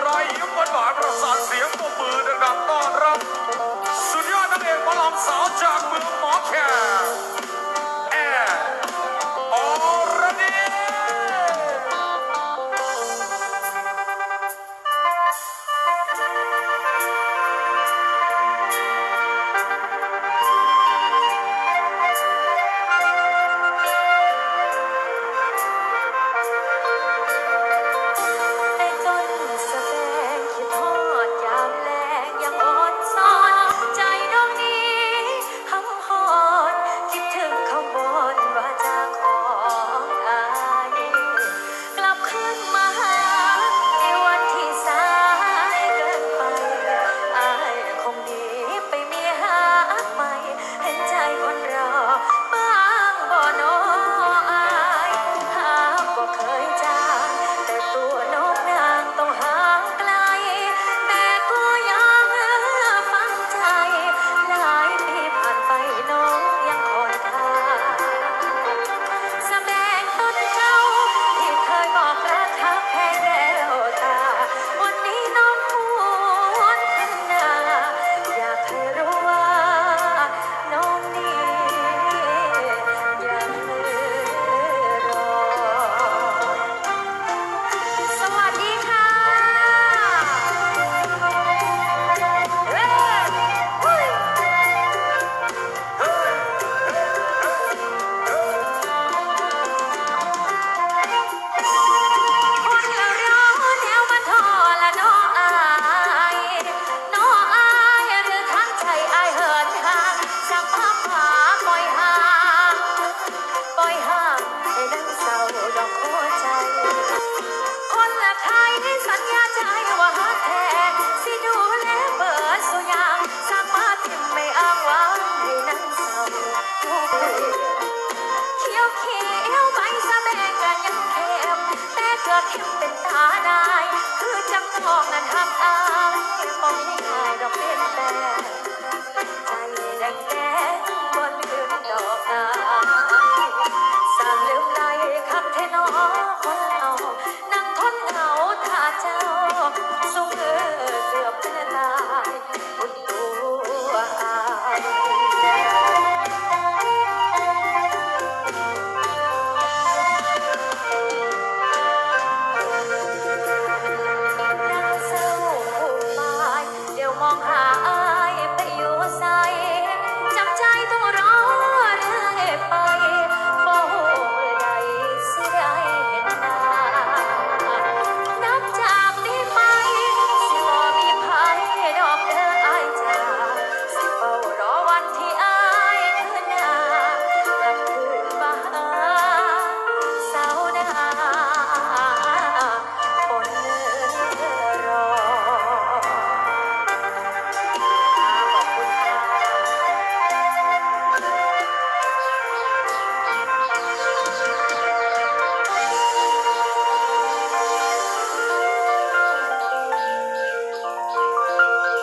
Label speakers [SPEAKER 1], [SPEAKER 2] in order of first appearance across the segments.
[SPEAKER 1] ไรอยยิ้มหวานประสานเสียงปรบมือดังๆต้อนรับ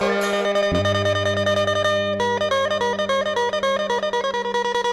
[SPEAKER 2] Bye.